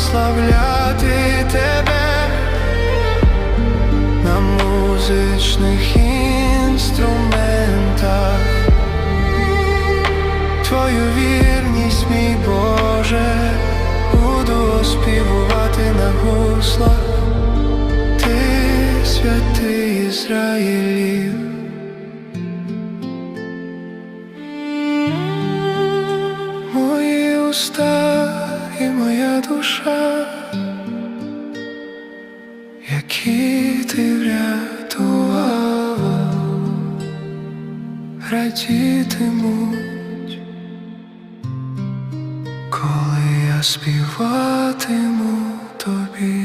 прославляти тебе на музичних інструментах. Твою вірність, мій Боже, буду оспівувати на гуслах, ти святий Ізраїлів. Уста і моя душа, які ти врятувала, радітимуть, коли я співатиму тобі.